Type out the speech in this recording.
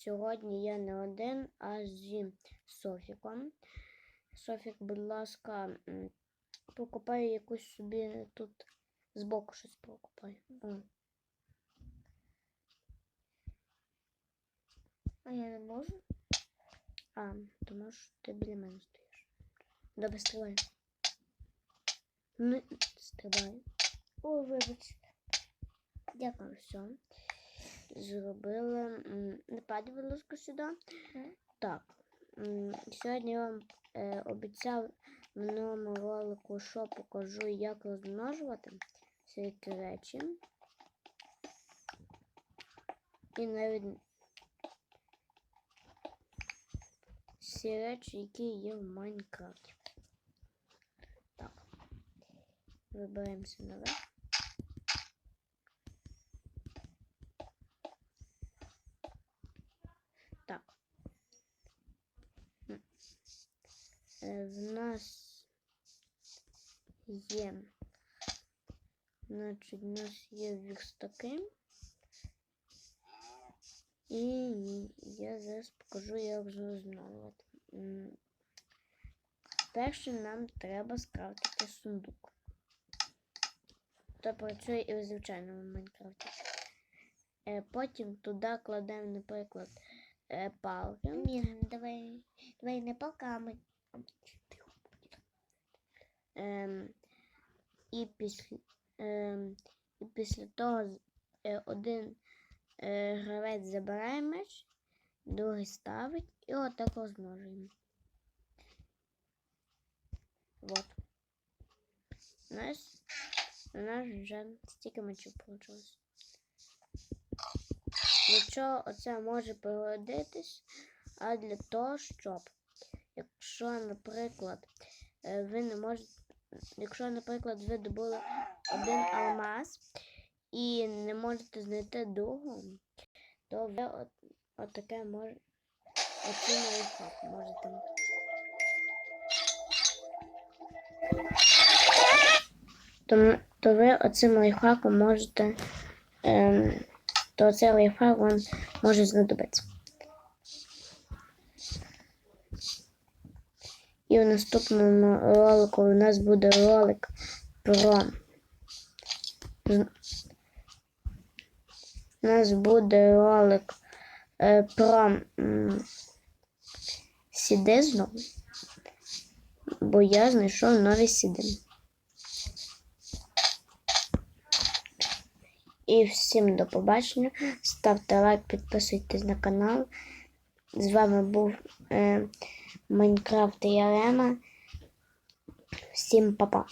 сьогодні я не один, а зі Софіком. Софік, будь ласка, покупай якусь собі тут збоку щось покупай. А я не можу. А, тому що ти біля мене стоїш. Добре, стрибай. Ну, стрибай. Ой, вибач. Дякую, все. Падай, будь ласка, сюди. Так. Сьогодні я вам е, обіцяв в минулому ролику, що покажу, як розмножувати ці речі. І навіть всі речі, які є в Майнкрафті. Так. Вибираємося наверх. Так. Е, В нас є. Значить, у нас є верстаки. І я зараз покажу, як розмножувати. Перше нам треба скрафтити сундук. Це працює і в звичайному Майнкрафті. Е, Потім туди кладемо, наприклад, е, палки. Міган, давай. Давай не палками. Ем, і, після, ем, і після того е, один е, гравець забирає меч, другий ставить і отак розмножуємо. Вот. У нас, у нас вже стільки мечів вийшло. Для чого оце може пригодитись? А для того, щоб, якщо, наприклад, е, ви не можете, якщо, наприклад, ви добули один алмаз і не можете знайти другого, то ви от, отаке може, оцей лайфхак можете. То, то ви оцим лайфхаком можете, ем, то цей лайфхак вам може знадобитися. І в наступному ролику у нас буде ролик про. У нас буде ролик е, про м, сіди знову. Бо я знайшов нові сіди. І всім до побачення. Ставте лайк, підписуйтесь на канал. З вами був е, Майнкрафт і Арена. Всім па-па.